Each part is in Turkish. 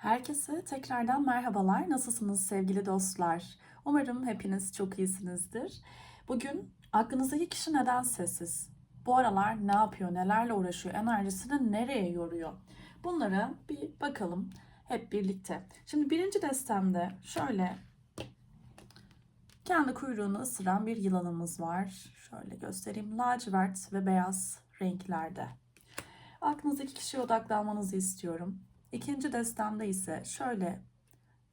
Herkese tekrardan merhabalar. Nasılsınız sevgili dostlar? Umarım hepiniz çok iyisinizdir. Bugün aklınızdaki kişi neden sessiz? Bu aralar ne yapıyor, nelerle uğraşıyor, enerjisini nereye yoruyor? Bunlara bir bakalım hep birlikte. Şimdi birinci destemde şöyle kendi kuyruğunu ısıran bir yılanımız var. Şöyle göstereyim. Lacivert ve beyaz renklerde. Aklınızdaki kişiye odaklanmanızı istiyorum. İkinci destemde ise şöyle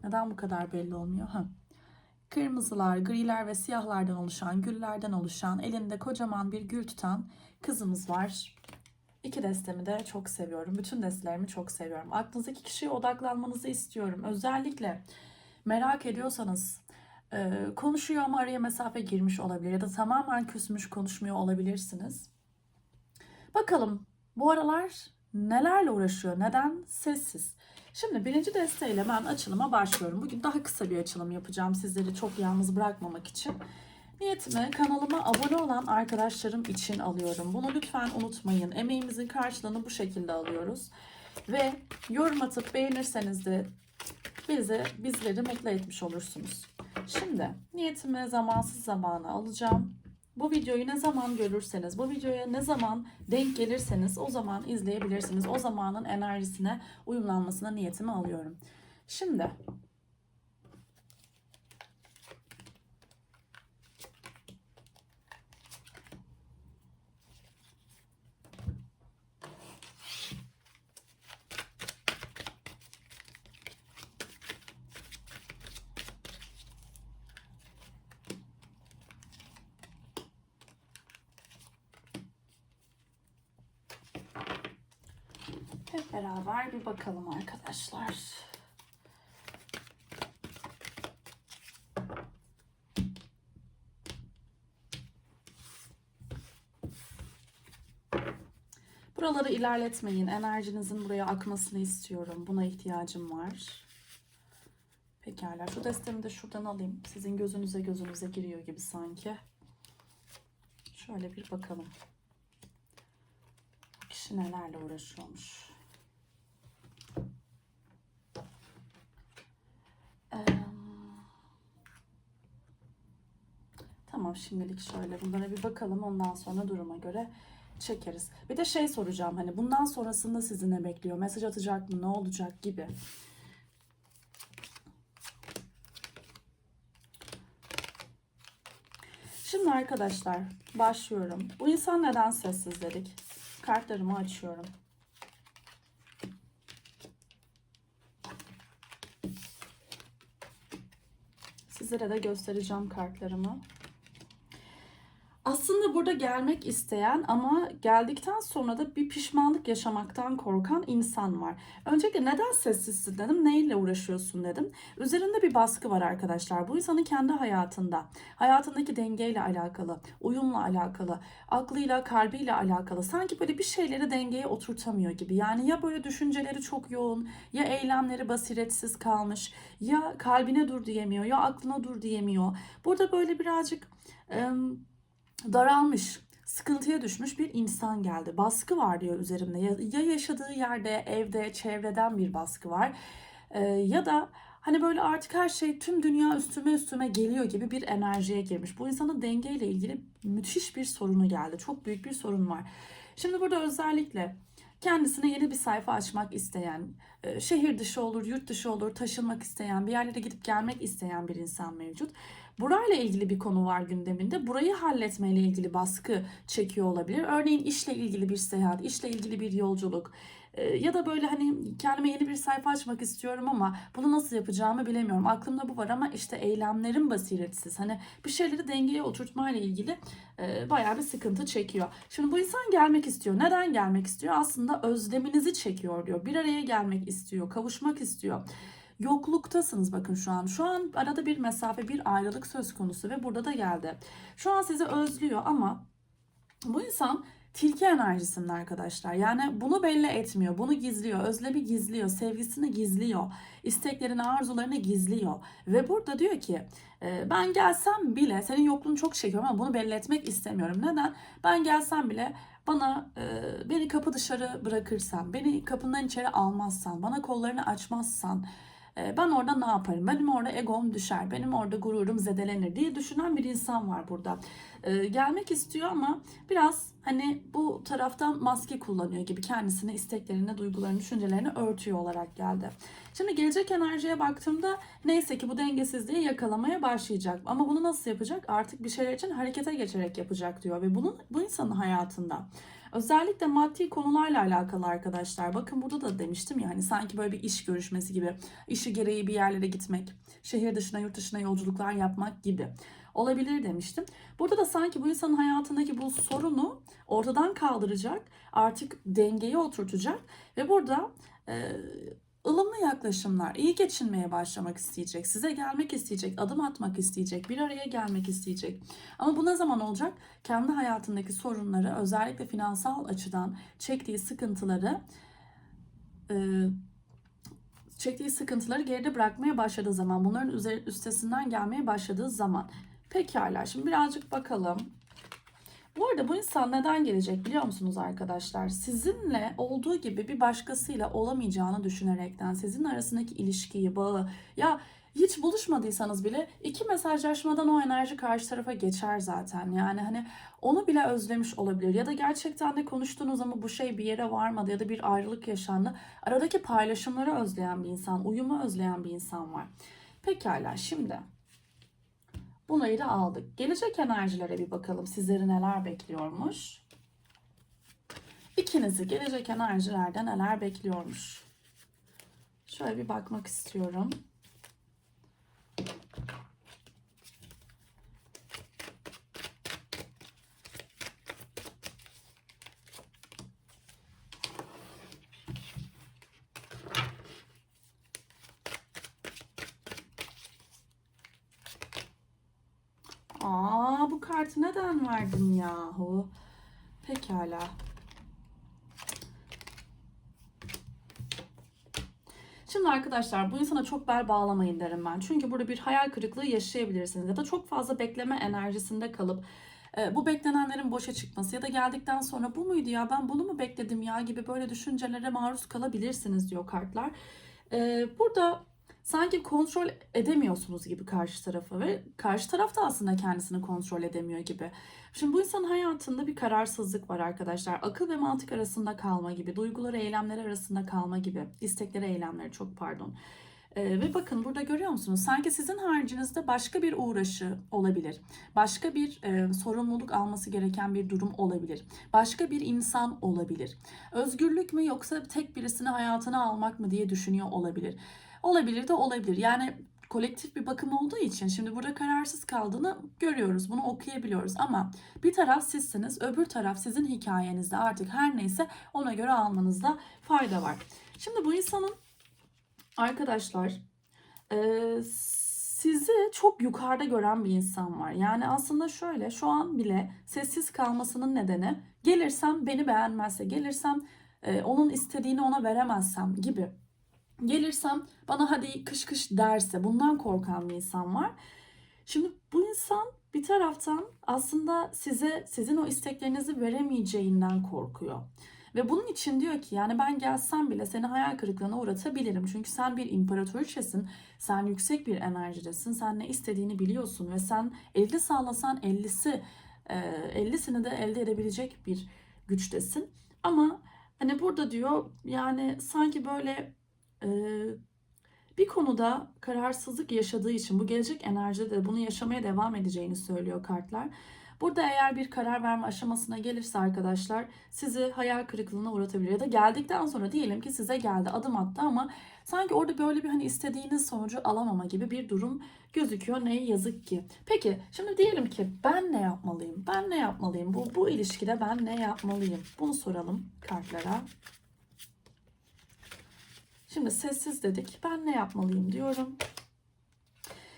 neden bu kadar belli olmuyor? Ha. Kırmızılar, griler ve siyahlardan oluşan, güllerden oluşan, elinde kocaman bir gül tutan kızımız var. İki destemi de çok seviyorum. Bütün destelerimi çok seviyorum. Aklınızdaki kişiye odaklanmanızı istiyorum. Özellikle merak ediyorsanız e, konuşuyor ama araya mesafe girmiş olabilir ya da tamamen küsmüş konuşmuyor olabilirsiniz. Bakalım bu aralar nelerle uğraşıyor? Neden sessiz? Şimdi birinci desteğiyle ben açılıma başlıyorum. Bugün daha kısa bir açılım yapacağım sizleri çok yalnız bırakmamak için. Niyetimi kanalıma abone olan arkadaşlarım için alıyorum. Bunu lütfen unutmayın. Emeğimizin karşılığını bu şekilde alıyoruz. Ve yorum atıp beğenirseniz de bizi, bizleri mutlu etmiş olursunuz. Şimdi niyetimi zamansız zamana alacağım. Bu videoyu ne zaman görürseniz, bu videoya ne zaman denk gelirseniz o zaman izleyebilirsiniz. O zamanın enerjisine uyumlanmasına niyetimi alıyorum. Şimdi hep beraber bir bakalım arkadaşlar. Buraları ilerletmeyin. Enerjinizin buraya akmasını istiyorum. Buna ihtiyacım var. Pekala. Şu destemi de şuradan alayım. Sizin gözünüze gözünüze giriyor gibi sanki. Şöyle bir bakalım. Bu kişi nelerle uğraşıyormuş. Tamam şimdilik şöyle bunlara bir bakalım ondan sonra duruma göre çekeriz. Bir de şey soracağım hani bundan sonrasında sizi ne bekliyor? Mesaj atacak mı? Ne olacak gibi. Şimdi arkadaşlar başlıyorum. Bu insan neden sessiz dedik? Kartlarımı açıyorum. Sizlere de göstereceğim kartlarımı. Aslında burada gelmek isteyen ama geldikten sonra da bir pişmanlık yaşamaktan korkan insan var. Öncelikle neden sessizsin dedim, neyle uğraşıyorsun dedim. Üzerinde bir baskı var arkadaşlar. Bu insanın kendi hayatında, hayatındaki dengeyle alakalı, uyumla alakalı, aklıyla, kalbiyle alakalı. Sanki böyle bir şeyleri dengeye oturtamıyor gibi. Yani ya böyle düşünceleri çok yoğun, ya eylemleri basiretsiz kalmış, ya kalbine dur diyemiyor, ya aklına dur diyemiyor. Burada böyle birazcık... ım, daralmış, sıkıntıya düşmüş bir insan geldi. Baskı var diyor üzerimde. Ya, ya yaşadığı yerde, evde, çevreden bir baskı var. Ee, ya da hani böyle artık her şey tüm dünya üstüme üstüme geliyor gibi bir enerjiye girmiş. Bu insanın dengeyle ilgili müthiş bir sorunu geldi. Çok büyük bir sorun var. Şimdi burada özellikle kendisine yeni bir sayfa açmak isteyen, e, şehir dışı olur, yurt dışı olur, taşınmak isteyen, bir yerlere gidip gelmek isteyen bir insan mevcut. Burayla ilgili bir konu var gündeminde. Burayı halletmeyle ilgili baskı çekiyor olabilir. Örneğin işle ilgili bir seyahat, işle ilgili bir yolculuk e, ya da böyle hani kendime yeni bir sayfa açmak istiyorum ama bunu nasıl yapacağımı bilemiyorum. Aklımda bu var ama işte eylemlerim basiretsiz. Hani bir şeyleri dengeye oturtmayla ilgili e, bayağı bir sıkıntı çekiyor. Şimdi bu insan gelmek istiyor. Neden gelmek istiyor? Aslında özleminizi çekiyor diyor. Bir araya gelmek istiyor, kavuşmak istiyor yokluktasınız bakın şu an. Şu an arada bir mesafe, bir ayrılık söz konusu ve burada da geldi. Şu an sizi özlüyor ama bu insan tilki enerjisinde arkadaşlar. Yani bunu belli etmiyor, bunu gizliyor, özlemi gizliyor, sevgisini gizliyor, isteklerini, arzularını gizliyor. Ve burada diyor ki e, ben gelsem bile senin yokluğunu çok çekiyorum ama bunu belli etmek istemiyorum. Neden? Ben gelsem bile bana e, beni kapı dışarı bırakırsan, beni kapından içeri almazsan, bana kollarını açmazsan ben orada ne yaparım? Benim orada egom düşer, benim orada gururum zedelenir diye düşünen bir insan var burada. E, gelmek istiyor ama biraz hani bu taraftan maske kullanıyor gibi kendisini, isteklerini, duygularını, düşüncelerini örtüyor olarak geldi. Şimdi gelecek enerjiye baktığımda neyse ki bu dengesizliği yakalamaya başlayacak. Ama bunu nasıl yapacak? Artık bir şeyler için harekete geçerek yapacak diyor ve bunun bu insanın hayatında. Özellikle maddi konularla alakalı arkadaşlar. Bakın burada da demiştim ya hani sanki böyle bir iş görüşmesi gibi. işi gereği bir yerlere gitmek, şehir dışına, yurt dışına yolculuklar yapmak gibi olabilir demiştim. Burada da sanki bu insanın hayatındaki bu sorunu ortadan kaldıracak, artık dengeyi oturtacak ve burada e, ılımlı yaklaşımlar, iyi geçinmeye başlamak isteyecek, size gelmek isteyecek, adım atmak isteyecek, bir araya gelmek isteyecek. Ama bu ne zaman olacak? Kendi hayatındaki sorunları, özellikle finansal açıdan çektiği sıkıntıları e, çektiği sıkıntıları geride bırakmaya başladığı zaman, bunların üzeri, üstesinden gelmeye başladığı zaman. Pekala, şimdi birazcık bakalım. Bu arada bu insan neden gelecek biliyor musunuz arkadaşlar? Sizinle olduğu gibi bir başkasıyla olamayacağını düşünerekten sizin arasındaki ilişkiyi, bağı ya hiç buluşmadıysanız bile iki mesajlaşmadan o enerji karşı tarafa geçer zaten. Yani hani onu bile özlemiş olabilir ya da gerçekten de konuştuğunuz ama bu şey bir yere varmadı ya da bir ayrılık yaşandı. Aradaki paylaşımları özleyen bir insan, uyumu özleyen bir insan var. Pekala şimdi Bunları da aldık. Gelecek enerjilere bir bakalım. Sizleri neler bekliyormuş? İkinizi gelecek enerjilerde neler bekliyormuş? Şöyle bir bakmak istiyorum. Kartı neden verdin yahu? Pekala. Şimdi arkadaşlar bu insana çok bel bağlamayın derim ben. Çünkü burada bir hayal kırıklığı yaşayabilirsiniz. Ya da çok fazla bekleme enerjisinde kalıp e, bu beklenenlerin boşa çıkması ya da geldikten sonra bu muydu ya ben bunu mu bekledim ya gibi böyle düşüncelere maruz kalabilirsiniz diyor kartlar. E, burada sanki kontrol edemiyorsunuz gibi karşı tarafı ve karşı taraf da aslında kendisini kontrol edemiyor gibi. Şimdi bu insanın hayatında bir kararsızlık var arkadaşlar. Akıl ve mantık arasında kalma gibi, duyguları, eylemleri arasında kalma gibi, istekleri, eylemleri çok pardon. Ee, ve bakın burada görüyor musunuz? Sanki sizin haricinizde başka bir uğraşı olabilir. Başka bir e, sorumluluk alması gereken bir durum olabilir. Başka bir insan olabilir. Özgürlük mü yoksa tek birisini hayatına almak mı diye düşünüyor olabilir. Olabilir de olabilir. Yani kolektif bir bakım olduğu için şimdi burada kararsız kaldığını görüyoruz. Bunu okuyabiliyoruz ama bir taraf sizsiniz, öbür taraf sizin hikayenizde artık her neyse ona göre almanızda fayda var. Şimdi bu insanın arkadaşlar e, sizi çok yukarıda gören bir insan var. Yani aslında şöyle şu an bile sessiz kalmasının nedeni gelirsem beni beğenmezse, gelirsem e, onun istediğini ona veremezsem gibi Gelirsem bana hadi kış kış derse bundan korkan bir insan var. Şimdi bu insan bir taraftan aslında size sizin o isteklerinizi veremeyeceğinden korkuyor. Ve bunun için diyor ki yani ben gelsem bile seni hayal kırıklığına uğratabilirim. Çünkü sen bir imparatoriçesin. Sen yüksek bir enerjidesin. Sen ne istediğini biliyorsun ve sen 50 sağlasan 50'si 50'sini de elde edebilecek bir güçtesin. Ama hani burada diyor yani sanki böyle bir konuda kararsızlık yaşadığı için bu gelecek enerjide de bunu yaşamaya devam edeceğini söylüyor kartlar. Burada eğer bir karar verme aşamasına gelirse arkadaşlar sizi hayal kırıklığına uğratabilir. Ya da geldikten sonra diyelim ki size geldi adım attı ama sanki orada böyle bir hani istediğiniz sonucu alamama gibi bir durum gözüküyor. Ne yazık ki. Peki şimdi diyelim ki ben ne yapmalıyım? Ben ne yapmalıyım? Bu, bu ilişkide ben ne yapmalıyım? Bunu soralım kartlara. Şimdi sessiz dedik. Ben ne yapmalıyım diyorum.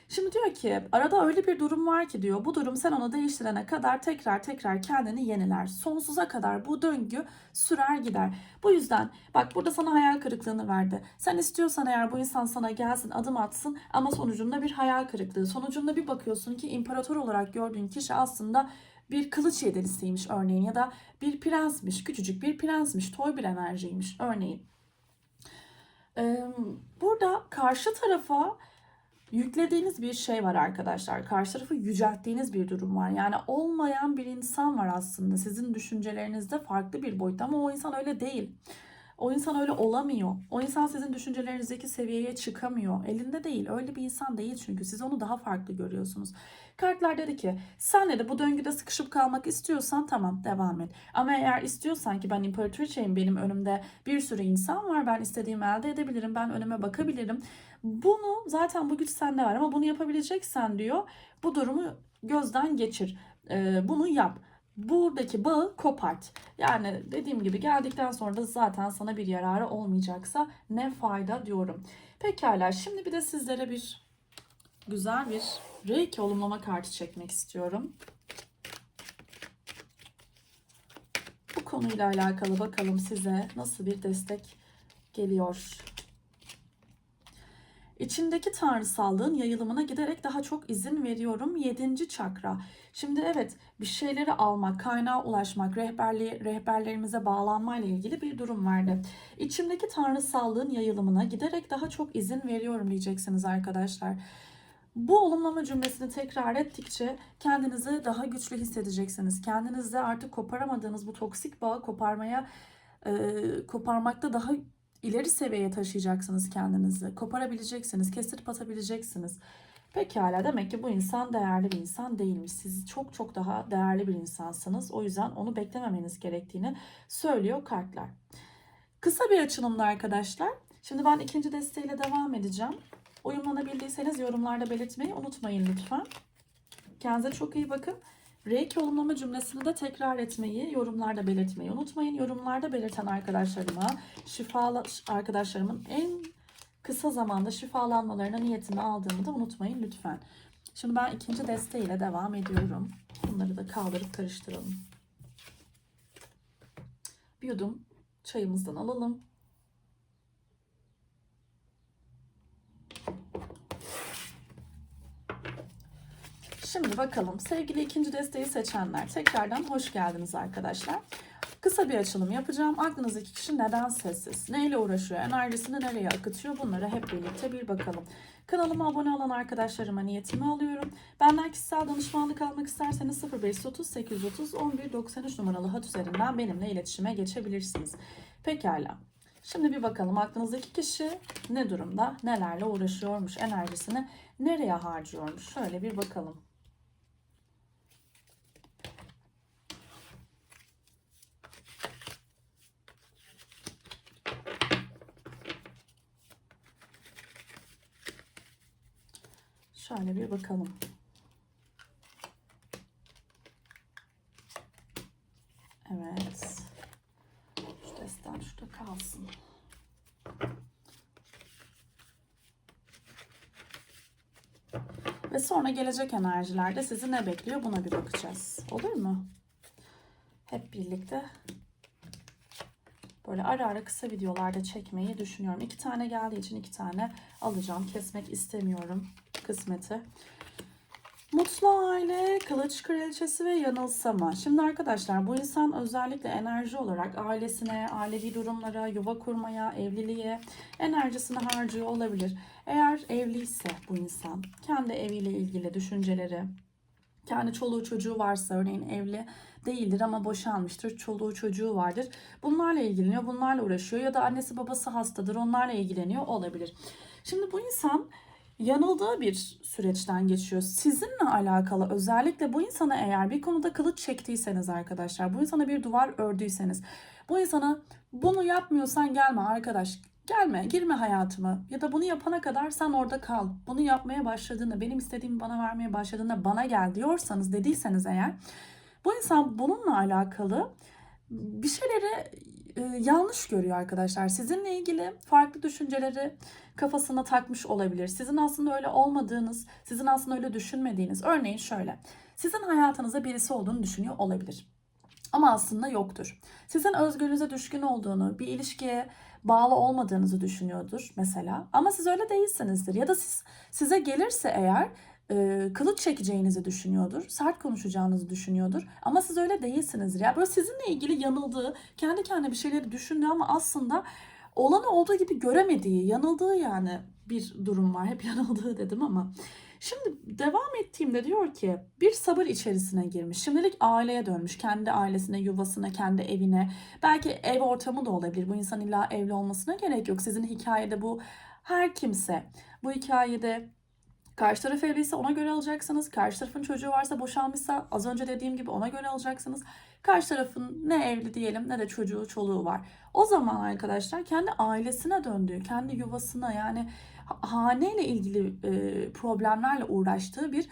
Şimdi diyor ki arada öyle bir durum var ki diyor bu durum sen onu değiştirene kadar tekrar tekrar kendini yeniler. Sonsuza kadar bu döngü sürer gider. Bu yüzden bak burada sana hayal kırıklığını verdi. Sen istiyorsan eğer bu insan sana gelsin adım atsın ama sonucunda bir hayal kırıklığı. Sonucunda bir bakıyorsun ki imparator olarak gördüğün kişi aslında bir kılıç yedilisiymiş örneğin ya da bir prensmiş, küçücük bir prensmiş, toy bir enerjiymiş örneğin. Burada karşı tarafa yüklediğiniz bir şey var arkadaşlar. Karşı tarafı yücelttiğiniz bir durum var. Yani olmayan bir insan var aslında. Sizin düşüncelerinizde farklı bir boyutta ama o insan öyle değil. O insan öyle olamıyor. O insan sizin düşüncelerinizdeki seviyeye çıkamıyor. Elinde değil. Öyle bir insan değil çünkü. Siz onu daha farklı görüyorsunuz. Kartlar dedi ki sen de bu döngüde sıkışıp kalmak istiyorsan tamam devam et. Ama eğer istiyorsan ki ben imparatoriçeyim benim önümde bir sürü insan var. Ben istediğimi elde edebilirim. Ben önüme bakabilirim. Bunu zaten bu güç sende var ama bunu yapabileceksen diyor bu durumu gözden geçir. Bunu yap buradaki bağı kopart. Yani dediğim gibi geldikten sonra da zaten sana bir yararı olmayacaksa ne fayda diyorum. Pekala şimdi bir de sizlere bir güzel bir reiki olumlama kartı çekmek istiyorum. Bu konuyla alakalı bakalım size nasıl bir destek geliyor. İçindeki tanrısallığın yayılımına giderek daha çok izin veriyorum. Yedinci çakra. Şimdi evet bir şeyleri almak, kaynağa ulaşmak, rehberliği, rehberlerimize bağlanma ile ilgili bir durum vardı. İçimdeki tanrısallığın yayılımına giderek daha çok izin veriyorum diyeceksiniz arkadaşlar. Bu olumlama cümlesini tekrar ettikçe kendinizi daha güçlü hissedeceksiniz. Kendinizde artık koparamadığınız bu toksik bağı koparmaya e, koparmakta daha ileri seviyeye taşıyacaksınız kendinizi. Koparabileceksiniz, kestirip atabileceksiniz. Pekala demek ki bu insan değerli bir insan değilmiş. Siz çok çok daha değerli bir insansınız. O yüzden onu beklememeniz gerektiğini söylüyor kartlar. Kısa bir açılımda arkadaşlar. Şimdi ben ikinci desteğiyle devam edeceğim. Uyumlanabildiyseniz yorumlarda belirtmeyi unutmayın lütfen. Kendinize çok iyi bakın. Reiki olumlama cümlesini de tekrar etmeyi, yorumlarda belirtmeyi unutmayın. Yorumlarda belirten arkadaşlarıma, şifalı arkadaşlarımın en kısa zamanda şifalanmalarına niyetini aldığımı da unutmayın lütfen. Şimdi ben ikinci desteğiyle devam ediyorum. Bunları da kaldırıp karıştıralım. Bir yudum çayımızdan alalım. Şimdi bakalım sevgili ikinci desteği seçenler tekrardan hoş geldiniz arkadaşlar. Kısa bir açılım yapacağım. Aklınızdaki kişi neden sessiz? Neyle uğraşıyor? Enerjisini nereye akıtıyor? Bunlara hep birlikte bir bakalım. Kanalıma abone olan arkadaşlarıma niyetimi alıyorum. Benden kişisel danışmanlık almak isterseniz 0530 830 11 93 numaralı hat üzerinden benimle iletişime geçebilirsiniz. Pekala. Şimdi bir bakalım aklınızdaki kişi ne durumda? Nelerle uğraşıyormuş? Enerjisini nereye harcıyormuş? Şöyle bir bakalım. Şöyle bir bakalım. Evet. Şu destan şurada kalsın. Ve sonra gelecek enerjilerde sizi ne bekliyor buna bir bakacağız. Olur mu? Hep birlikte böyle ara ara kısa videolarda çekmeyi düşünüyorum. İki tane geldiği için iki tane alacağım. Kesmek istemiyorum kısmeti. Mutlu aile, kılıç kraliçesi ve yanılsama. Şimdi arkadaşlar bu insan özellikle enerji olarak ailesine, ailevi durumlara, yuva kurmaya, evliliğe enerjisini harcıyor olabilir. Eğer evliyse bu insan kendi eviyle ilgili düşünceleri, kendi çoluğu çocuğu varsa örneğin evli değildir ama boşanmıştır, çoluğu çocuğu vardır. Bunlarla ilgileniyor, bunlarla uğraşıyor ya da annesi babası hastadır, onlarla ilgileniyor olabilir. Şimdi bu insan yanıldığı bir süreçten geçiyor. Sizinle alakalı özellikle bu insana eğer bir konuda kılıç çektiyseniz arkadaşlar, bu insana bir duvar ördüyseniz, bu insana bunu yapmıyorsan gelme arkadaş, gelme, girme hayatıma ya da bunu yapana kadar sen orada kal. Bunu yapmaya başladığında, benim istediğimi bana vermeye başladığında bana gel diyorsanız dediyseniz eğer, bu insan bununla alakalı bir şeyleri e, yanlış görüyor arkadaşlar. Sizinle ilgili farklı düşünceleri kafasına takmış olabilir. Sizin aslında öyle olmadığınız, sizin aslında öyle düşünmediğiniz. Örneğin şöyle. Sizin hayatınızda birisi olduğunu düşünüyor olabilir. Ama aslında yoktur. Sizin özgürlüğünüze düşkün olduğunu, bir ilişkiye bağlı olmadığınızı düşünüyordur mesela. Ama siz öyle değilsinizdir. Ya da siz size gelirse eğer kılıç çekeceğinizi düşünüyordur. Sert konuşacağınızı düşünüyordur. Ama siz öyle değilsinizdir. Ya böyle sizinle ilgili yanıldığı, kendi kendine bir şeyleri düşündüğü ama aslında olanı olduğu gibi göremediği, yanıldığı yani bir durum var. Hep yanıldığı dedim ama. Şimdi devam ettiğimde diyor ki bir sabır içerisine girmiş. Şimdilik aileye dönmüş. Kendi ailesine, yuvasına, kendi evine. Belki ev ortamı da olabilir. Bu insan illa evli olmasına gerek yok. Sizin hikayede bu her kimse. Bu hikayede Karşı taraf evliyse ona göre alacaksınız. Karşı tarafın çocuğu varsa boşanmışsa az önce dediğim gibi ona göre alacaksınız. Karşı tarafın ne evli diyelim ne de çocuğu çoluğu var. O zaman arkadaşlar kendi ailesine döndüğü, kendi yuvasına yani haneyle ilgili e, problemlerle uğraştığı bir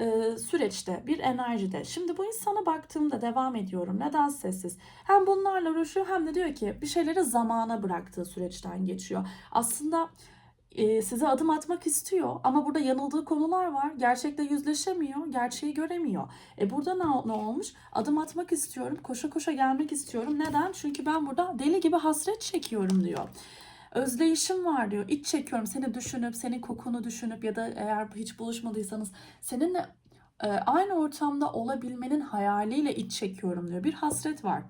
e, süreçte, bir enerjide. Şimdi bu insana baktığımda devam ediyorum. Neden sessiz? Hem bunlarla uğraşıyor hem de diyor ki bir şeyleri zamana bıraktığı süreçten geçiyor. Aslında e, size adım atmak istiyor ama burada yanıldığı konular var. Gerçekle yüzleşemiyor, gerçeği göremiyor. E burada ne, ne olmuş? Adım atmak istiyorum, koşa koşa gelmek istiyorum. Neden? Çünkü ben burada deli gibi hasret çekiyorum diyor. Özleyişim var diyor. İç çekiyorum seni düşünüp, senin kokunu düşünüp ya da eğer hiç buluşmadıysanız seninle e, aynı ortamda olabilmenin hayaliyle iç çekiyorum diyor. Bir hasret var.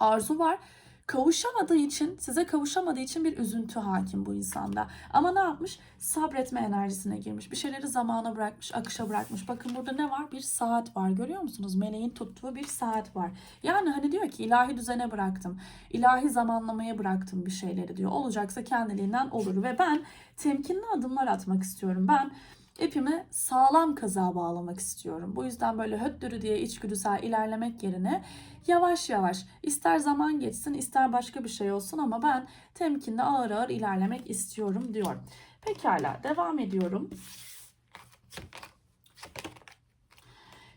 Arzu var kavuşamadığı için, size kavuşamadığı için bir üzüntü hakim bu insanda. Ama ne yapmış? Sabretme enerjisine girmiş. Bir şeyleri zamana bırakmış, akışa bırakmış. Bakın burada ne var? Bir saat var. Görüyor musunuz? Meleğin tuttuğu bir saat var. Yani hani diyor ki ilahi düzene bıraktım. ilahi zamanlamaya bıraktım bir şeyleri diyor. Olacaksa kendiliğinden olur ve ben temkinli adımlar atmak istiyorum. Ben ipimi sağlam kaza bağlamak istiyorum. Bu yüzden böyle höttürü diye içgüdüsel ilerlemek yerine yavaş yavaş ister zaman geçsin ister başka bir şey olsun ama ben temkinli ağır ağır ilerlemek istiyorum diyor. Pekala devam ediyorum.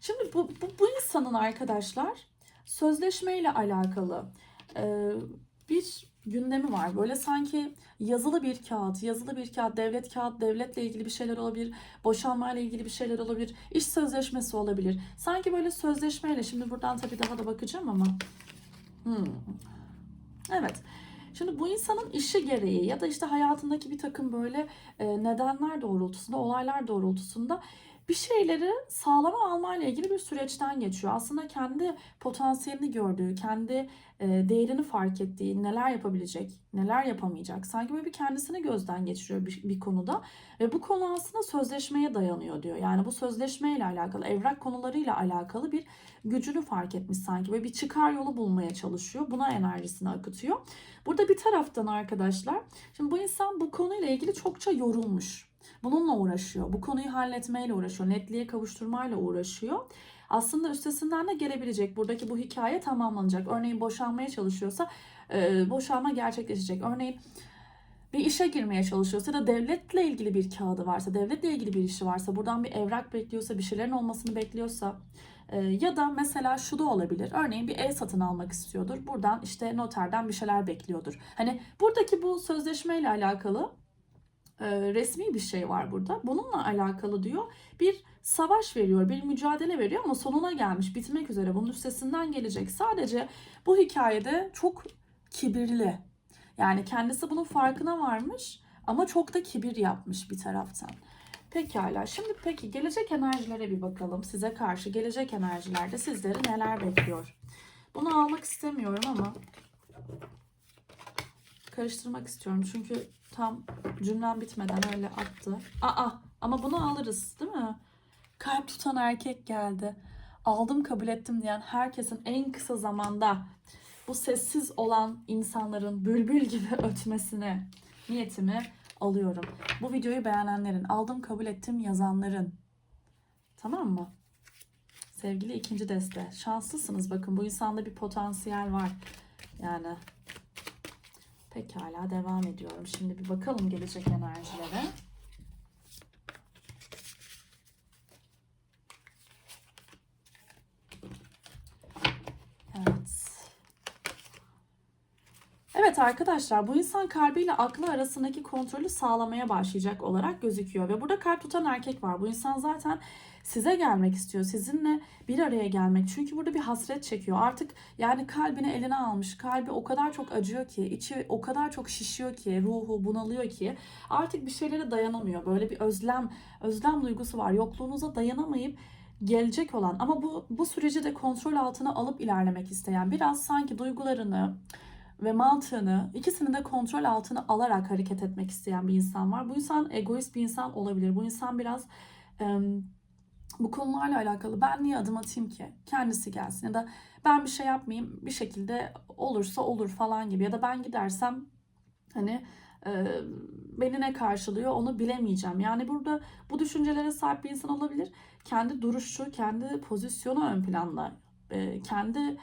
Şimdi bu, bu, bu insanın arkadaşlar sözleşmeyle alakalı e, bir gündemi var. Böyle sanki yazılı bir kağıt, yazılı bir kağıt, devlet kağıt, devletle ilgili bir şeyler olabilir, boşanmayla ilgili bir şeyler olabilir, iş sözleşmesi olabilir. Sanki böyle sözleşmeyle, şimdi buradan tabii daha da bakacağım ama. Hmm. Evet. Şimdi bu insanın işi gereği ya da işte hayatındaki bir takım böyle e, nedenler doğrultusunda, olaylar doğrultusunda bir şeyleri sağlama almayla ilgili bir süreçten geçiyor. Aslında kendi potansiyelini gördüğü, kendi e, değerini fark ettiği, neler yapabilecek, neler yapamayacak. Sanki böyle bir kendisini gözden geçiriyor bir, bir konuda. Ve bu konu aslında sözleşmeye dayanıyor diyor. Yani bu sözleşmeyle alakalı, evrak konularıyla alakalı bir gücünü fark etmiş sanki. Ve bir çıkar yolu bulmaya çalışıyor. Buna enerjisini akıtıyor. Burada bir taraftan arkadaşlar, şimdi bu insan bu konuyla ilgili çokça yorulmuş. Bununla uğraşıyor. Bu konuyu halletmeyle uğraşıyor. Netliğe kavuşturmayla uğraşıyor. Aslında üstesinden de gelebilecek. Buradaki bu hikaye tamamlanacak. Örneğin boşanmaya çalışıyorsa e, boşanma gerçekleşecek. Örneğin bir işe girmeye çalışıyorsa da devletle ilgili bir kağıdı varsa, devletle ilgili bir işi varsa, buradan bir evrak bekliyorsa, bir şeylerin olmasını bekliyorsa e, ya da mesela şu da olabilir. Örneğin bir ev satın almak istiyordur. Buradan işte noterden bir şeyler bekliyordur. Hani buradaki bu sözleşmeyle alakalı e, resmi bir şey var burada. Bununla alakalı diyor bir savaş veriyor, bir mücadele veriyor ama sonuna gelmiş, bitmek üzere. Bunun üstesinden gelecek. Sadece bu hikayede çok kibirli. Yani kendisi bunun farkına varmış ama çok da kibir yapmış bir taraftan. Pekala. Şimdi peki gelecek enerjilere bir bakalım. Size karşı gelecek enerjilerde sizleri neler bekliyor? Bunu almak istemiyorum ama karıştırmak istiyorum. Çünkü tam cümlem bitmeden öyle attı. Aa ama bunu alırız değil mi? Kalp tutan erkek geldi. Aldım kabul ettim diyen herkesin en kısa zamanda bu sessiz olan insanların bülbül gibi ötmesine niyetimi alıyorum. Bu videoyu beğenenlerin, aldım kabul ettim yazanların. Tamam mı? Sevgili ikinci deste. Şanslısınız bakın bu insanda bir potansiyel var. Yani Pekala devam ediyorum. Şimdi bir bakalım gelecek enerjilere. Evet. Evet arkadaşlar bu insan kalbiyle aklı arasındaki kontrolü sağlamaya başlayacak olarak gözüküyor. Ve burada kalp tutan erkek var. Bu insan zaten size gelmek istiyor. Sizinle bir araya gelmek. Çünkü burada bir hasret çekiyor. Artık yani kalbini eline almış. Kalbi o kadar çok acıyor ki, içi o kadar çok şişiyor ki, ruhu bunalıyor ki artık bir şeylere dayanamıyor. Böyle bir özlem, özlem duygusu var. Yokluğunuza dayanamayıp gelecek olan ama bu bu süreci de kontrol altına alıp ilerlemek isteyen biraz sanki duygularını ve mantığını ikisini de kontrol altına alarak hareket etmek isteyen bir insan var. Bu insan egoist bir insan olabilir. Bu insan biraz bu konularla alakalı ben niye adım atayım ki? Kendisi gelsin ya da ben bir şey yapmayayım bir şekilde olursa olur falan gibi ya da ben gidersem hani e, beni ne karşılıyor onu bilemeyeceğim. Yani burada bu düşüncelere sahip bir insan olabilir. Kendi duruşu, kendi pozisyonu ön planda, e, kendi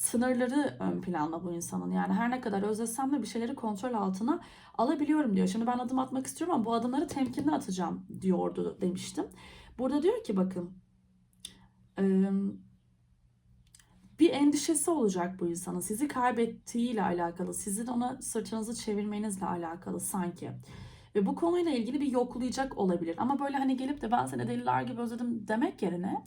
sınırları ön planda bu insanın. Yani her ne kadar özlesem de bir şeyleri kontrol altına alabiliyorum diyor. Şimdi ben adım atmak istiyorum ama bu adımları temkinli atacağım diyordu demiştim. Burada diyor ki bakın bir endişesi olacak bu insanın. Sizi kaybettiğiyle alakalı, sizin ona sırtınızı çevirmenizle alakalı sanki. Ve bu konuyla ilgili bir yoklayacak olabilir. Ama böyle hani gelip de ben seni deliler gibi özledim demek yerine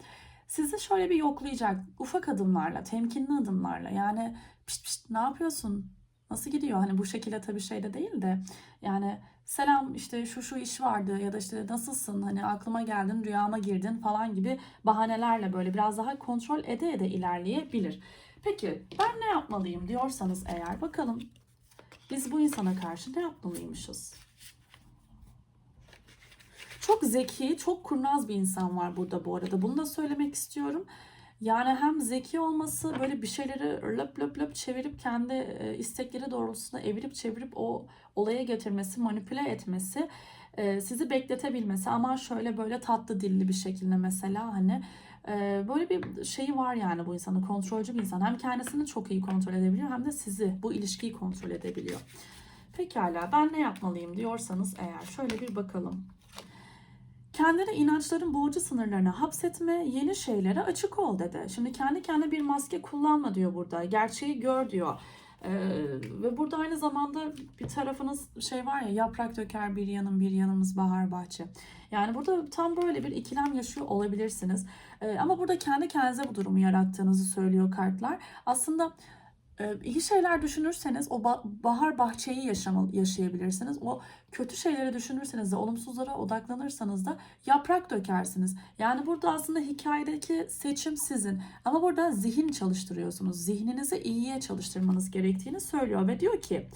sizi şöyle bir yoklayacak. Ufak adımlarla, temkinli adımlarla. Yani pişt pişt ne yapıyorsun? Nasıl gidiyor? Hani bu şekilde tabii şey de değil de yani selam işte şu şu iş vardı ya da işte nasılsın hani aklıma geldin rüyama girdin falan gibi bahanelerle böyle biraz daha kontrol ede ede ilerleyebilir. Peki ben ne yapmalıyım diyorsanız eğer bakalım biz bu insana karşı ne yapmalıymışız? Çok zeki, çok kurnaz bir insan var burada bu arada. Bunu da söylemek istiyorum. Yani hem zeki olması böyle bir şeyleri löp löp löp çevirip kendi e, istekleri doğrultusunda evirip çevirip o olaya getirmesi, manipüle etmesi, e, sizi bekletebilmesi ama şöyle böyle tatlı dilli bir şekilde mesela hani e, böyle bir şeyi var yani bu insanın kontrolcü bir insan. Hem kendisini çok iyi kontrol edebiliyor hem de sizi bu ilişkiyi kontrol edebiliyor. Pekala ben ne yapmalıyım diyorsanız eğer şöyle bir bakalım. Kendini inançların boğucu sınırlarına hapsetme, yeni şeylere açık ol dedi. Şimdi kendi kendine bir maske kullanma diyor burada. Gerçeği gör diyor. Ee, ve burada aynı zamanda bir tarafınız şey var ya yaprak döker bir yanım bir yanımız bahar bahçe. Yani burada tam böyle bir ikilem yaşıyor olabilirsiniz. Ee, ama burada kendi kendinize bu durumu yarattığınızı söylüyor kartlar. Aslında iyi şeyler düşünürseniz o bahar bahçeyi yaşama, yaşayabilirsiniz. O kötü şeyleri düşünürseniz de olumsuzlara odaklanırsanız da yaprak dökersiniz. Yani burada aslında hikayedeki seçim sizin. Ama burada zihin çalıştırıyorsunuz. Zihninizi iyiye çalıştırmanız gerektiğini söylüyor ve diyor ki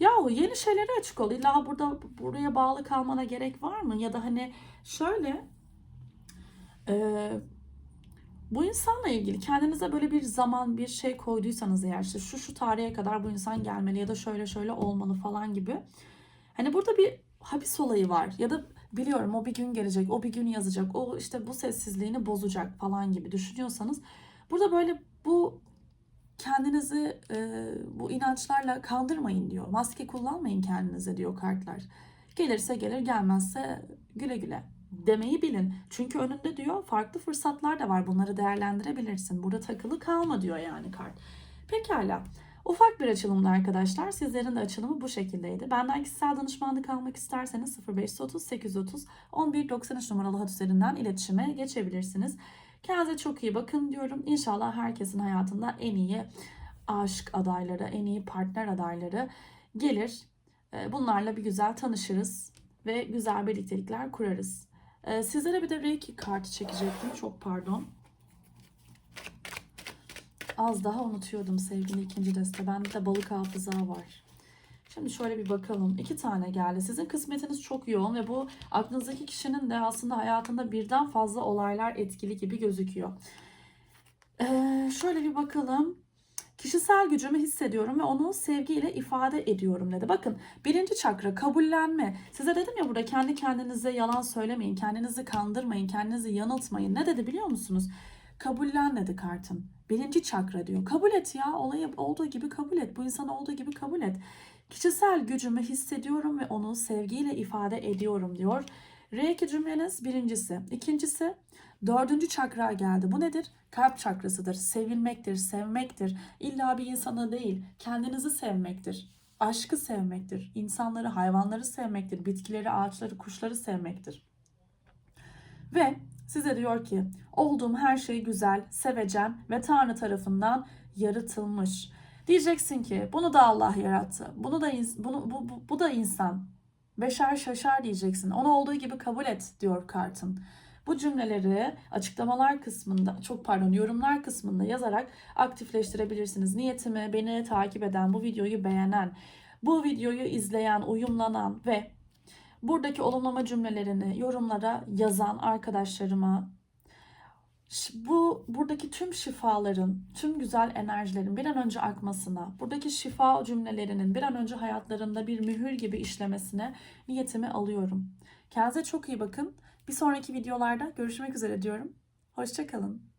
Yahu yeni şeylere açık ol. İlla burada buraya bağlı kalmana gerek var mı? Ya da hani şöyle e, bu insanla ilgili kendinize böyle bir zaman bir şey koyduysanız eğer işte şu şu tarihe kadar bu insan gelmeli ya da şöyle şöyle olmalı falan gibi. Hani burada bir habis olayı var ya da biliyorum o bir gün gelecek, o bir gün yazacak, o işte bu sessizliğini bozacak falan gibi düşünüyorsanız burada böyle bu kendinizi e, bu inançlarla kandırmayın diyor. Maske kullanmayın kendinize diyor kartlar. Gelirse gelir, gelmezse güle güle demeyi bilin. Çünkü önünde diyor farklı fırsatlar da var. Bunları değerlendirebilirsin. Burada takılı kalma diyor yani kart. Pekala. Ufak bir açılımda arkadaşlar. Sizlerin de açılımı bu şekildeydi. Benden kişisel danışmanlık almak isterseniz 0530 830 1193 numaralı hat üzerinden iletişime geçebilirsiniz. Kendinize çok iyi bakın diyorum. İnşallah herkesin hayatında en iyi aşk adayları, en iyi partner adayları gelir. Ee, bunlarla bir güzel tanışırız ve güzel birliktelikler kurarız. Ee, sizlere bir de Reiki kartı çekecektim. Çok pardon. Az daha unutuyordum sevgili ikinci deste. Bende de balık hafıza var. Şimdi şöyle bir bakalım. İki tane geldi. Sizin kısmetiniz çok yoğun ve bu aklınızdaki kişinin de aslında hayatında birden fazla olaylar etkili gibi gözüküyor. Ee, şöyle bir bakalım. Kişisel gücümü hissediyorum ve onu sevgiyle ifade ediyorum dedi. Bakın birinci çakra kabullenme. Size dedim ya burada kendi kendinize yalan söylemeyin, kendinizi kandırmayın, kendinizi yanıltmayın. Ne dedi biliyor musunuz? Kabullen dedi kartım. Birinci çakra diyor. Kabul et ya olayı olduğu gibi kabul et. Bu insan olduğu gibi kabul et. Kişisel gücümü hissediyorum ve onu sevgiyle ifade ediyorum diyor. Reiki cümleniz birincisi. İkincisi Dördüncü çakra geldi. Bu nedir? Kalp çakrasıdır. Sevilmektir, sevmektir. İlla bir insanı değil, kendinizi sevmektir. Aşkı sevmektir. İnsanları, hayvanları sevmektir. Bitkileri, ağaçları, kuşları sevmektir. Ve size diyor ki olduğum her şey güzel, sevecen ve Tanrı tarafından yaratılmış. Diyeceksin ki bunu da Allah yarattı. Bunu da bunu bu, bu, bu da insan. Beşer şaşar diyeceksin. Onu olduğu gibi kabul et diyor kartın. Bu cümleleri açıklamalar kısmında, çok pardon yorumlar kısmında yazarak aktifleştirebilirsiniz. Niyetimi beni takip eden, bu videoyu beğenen, bu videoyu izleyen, uyumlanan ve buradaki olumlama cümlelerini yorumlara yazan arkadaşlarıma bu buradaki tüm şifaların, tüm güzel enerjilerin bir an önce akmasına, buradaki şifa cümlelerinin bir an önce hayatlarında bir mühür gibi işlemesine niyetimi alıyorum. Kendinize çok iyi bakın. Bir sonraki videolarda görüşmek üzere diyorum. Hoşçakalın.